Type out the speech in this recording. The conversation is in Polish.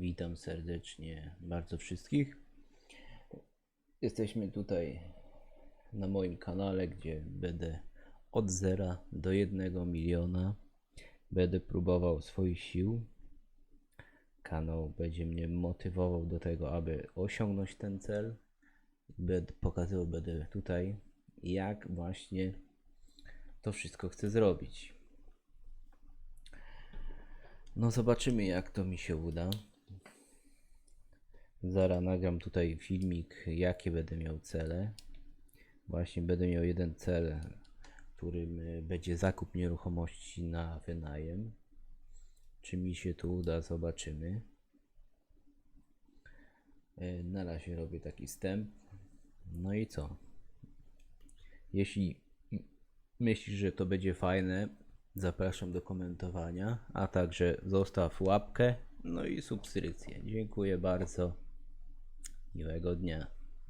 Witam serdecznie bardzo wszystkich. Jesteśmy tutaj na moim kanale, gdzie będę od zera do jednego miliona. Będę próbował swoich sił. Kanał będzie mnie motywował do tego, aby osiągnąć ten cel. Będę pokazywał będę tutaj, jak właśnie to wszystko chcę zrobić. No zobaczymy jak to mi się uda. Zaraz nagram tutaj filmik jakie będę miał cele. Właśnie będę miał jeden cel, którym y, będzie zakup nieruchomości na wynajem. Czy mi się to uda, zobaczymy. Y, Na razie robię taki wstęp. No i co? Jeśli myślisz, że to będzie fajne, zapraszam do komentowania, a także zostaw łapkę, no i subskrypcję. Dziękuję bardzo. Miłego dnia.